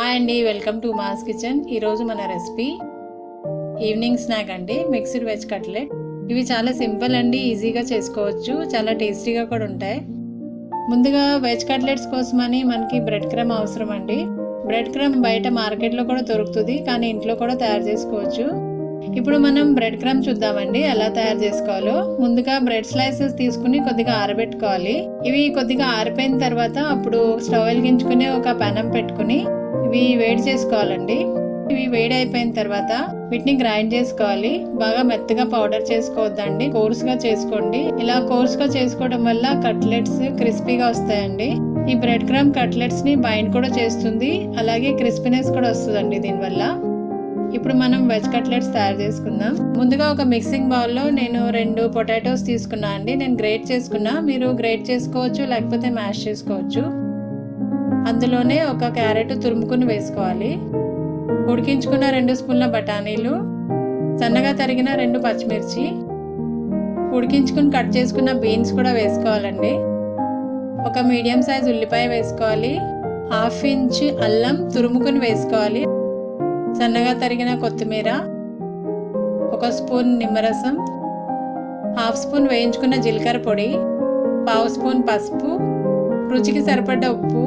Hi అండి welcome to mass kitchen. ఈరోజు మన రెసిపీ ఈవినింగ్ స్నాక్ అండి మిక్స్డ్ వెజ్ కట్లెట్. ఇవి చాలా సింపుల్ అండి ఈజీగా చేసుకోవచ్చు చాలా టేస్టీగా కూడా ఉంటాయి. ముందుగా వెజ్ కట్లెట్స్ కోసమని మనకి బ్రెడ్ క్రమ్ అవసరం అండి. బ్రెడ్ క్రమ్ బయట మార్కెట్లో కూడా దొరుకుతుంది కానీ ఇంట్లో కూడా తయారు చేసుకోవచ్చు. ఇప్పుడు మనం బ్రెడ్ క్రమ్ చూద్దామండి ఎలా తయారు చేసుకోవాలో. ముందుగా బ్రెడ్ స్లైసెస్ తీసుకుని కొద్దిగా ఆరబెట్టుకోవాలి. ఇవి కొద్దిగా ఆరిపోయిన తర్వాత అప్పుడు స్టవ్ వెలిగించుకుని ఒక పెనం పెట్టుకుని ఇవి వేడి చేసుకోవాలండి. ఇవి వేడి అయిపోయిన తర్వాత వీటిని గ్రైండ్ చేసుకోవాలి. బాగా మెత్తగా పౌడర్ చేసుకోవద్దండి. కోర్స్గా చేసుకోండి. ఇలా కోర్స్గా చేసుకోవడం వల్ల కట్లెట్స్ క్రిస్పీగా వస్తాయండి. ఈ బ్రెడ్ క్రమ్ కట్లెట్స్ని బైండ్ కూడా చేస్తుంది. అలాగే క్రిస్పీనెస్ కూడా వస్తుందండి దీనివల్ల. ఇప్పుడు మనం వెజ్ కట్లెట్స్ తయారు చేసుకుందాం. ముందుగా ఒక మిక్సింగ్ బౌల్లో నేను రెండు పొటాటోస్ తీసుకున్నా అండి. నేను గ్రేట్ చేసుకున్నా. మీరు గ్రేట్ చేసుకోవచ్చు లేకపోతే మ్యాష్ చేసుకోవచ్చు. అందులోనే ఒక క్యారెట్ తురుముకుని వేసుకోవాలి. ఉడికించుకున్న రెండు స్పూన్ల బఠానీలు సన్నగా తరిగిన రెండు పచ్చిమిర్చి ఉడికించుకుని కట్ చేసుకున్న బీన్స్ కూడా వేసుకోవాలండి. ఒక మీడియం సైజ్ ఉల్లిపాయ వేసుకోవాలి. హాఫ్ ఇంచ్ అల్లం తురుముకుని వేసుకోవాలి. సన్నగా తరిగిన కొత్తిమీర ఒక స్పూన్ నిమ్మరసం హాఫ్ స్పూన్ వేయించుకున్న జీలకర్ర పొడి పావు స్పూన్ పసుపు రుచికి సరిపడ్డ ఉప్పు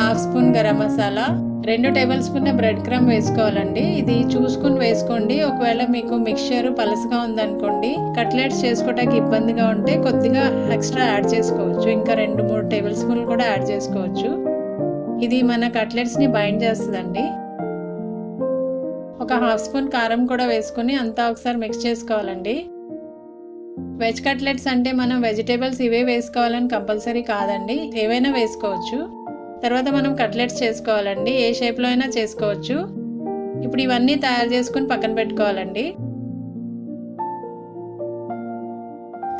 హాఫ్ స్పూన్ గరం మసాలా రెండు టేబుల్ స్పూన్ బ్రెడ్ క్రమ్ వేసుకోవాలండి. ఇది చూసుకుని వేసుకోండి. ఒకవేళ మీకు మిక్చర్ పలసగా ఉందనుకోండి కట్లెట్స్ చేసుకోవడానికి ఇబ్బందిగా ఉంటే కొద్దిగా ఎక్స్ట్రా యాడ్ చేసుకోవచ్చు. ఇంకా రెండు మూడు టేబుల్ స్పూన్లు కూడా యాడ్ చేసుకోవచ్చు. ఇది మన కట్లెట్స్ని బైండ్ చేస్తుందండి. ఒక హాఫ్ స్పూన్ కారం కూడా వేసుకుని అంతా ఒకసారి మిక్స్ చేసుకోవాలండి. వెజ్ కట్లెట్స్ అంటే మనం వెజిటేబుల్స్ ఇవే వేసుకోవాలని కంపల్సరీ కాదండి. ఏవైనా వేసుకోవచ్చు. తర్వాత మనం కట్లెట్స్ చేసుకోవాలండి. ఏ షేప్లో అయినా చేసుకోవచ్చు. ఇప్పుడు ఇవన్నీ తయారు చేసుకుని పక్కన పెట్టుకోవాలండి.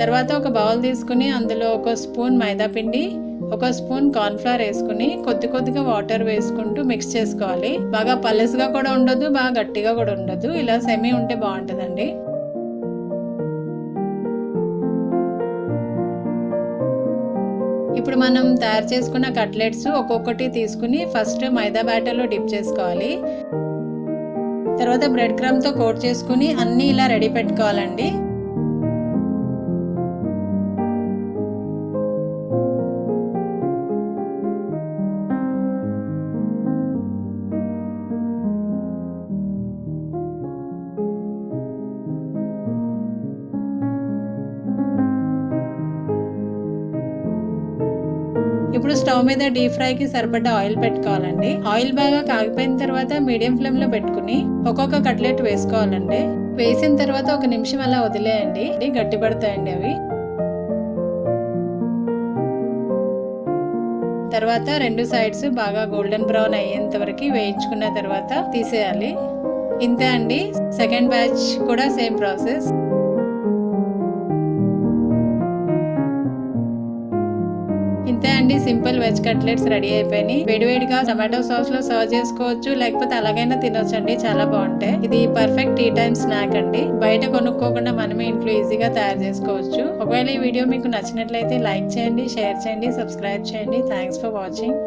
తర్వాత ఒక బౌల్ తీసుకుని అందులో ఒక స్పూన్ మైదా పిండి ఒక స్పూన్ కార్న్ఫ్లవర్ వేసుకుని కొద్ది కొద్దిగా వాటర్ వేసుకుంటూ మిక్స్ చేసుకోవాలి. బాగా పలసగా కూడా ఉండదు బాగా గట్టిగా కూడా ఉండదు. ఇలా సెమీ ఉంటే బాగుంటుందండి. ఇప్పుడు మనం తయారు చేసుకున్న కట్లెట్స్ ఒక్కొక్కటి తీసుకుని ఫస్ట్ మైదా బ్యాటర్లో డిప్ చేసుకోవాలి. తర్వాత బ్రెడ్ క్రమ్తో కోట్ చేసుకుని అన్నీ ఇలా రెడీ పెట్టుకోవాలండి. ఇప్పుడు స్టవ్ మీద డీప్ ఫ్రైకి సరిపడ్డ ఆయిల్ పెట్టుకోవాలండి. ఆయిల్ బాగా కాగిపోయిన తర్వాత మీడియం ఫ్లేమ్లో పెట్టుకుని ఒక్కొక్క కట్లెట్ వేసుకోవాలండి. వేసిన తర్వాత ఒక నిమిషం అలా వదిలేయండి. గట్టి పడతాయండి అవి. తర్వాత రెండు సైడ్స్ బాగా గోల్డెన్ బ్రౌన్ అయ్యేంత వరకు వేయించుకున్న తర్వాత తీసేయాలి. ఇంతే అండి. సెకండ్ బ్యాచ్ కూడా సేమ్ ప్రాసెస్. అంతే అండి. సింపుల్ వెజ్ కట్లెట్స్ రెడీ అయిపోయినాయి. వేడివేడిగా టమాటో సాస్లో సర్వ్ చేసుకోవచ్చు. లేకపోతే అలాగైనా తినొచ్చు అండి చాలా బాగుంటాయి. ఇది పర్ఫెక్ట్ టీ టైమ్ స్నాక్ అండి. బయట కొనుక్కోకుండా మనమే ఇంట్లో ఈజీగా తయారు చేసుకోవచ్చు. ఒకవేళ ఈ వీడియో మీకు నచ్చినట్లయితే లైక్ చేయండి షేర్ చేయండి సబ్స్క్రైబ్ చేయండి. Thanks for watching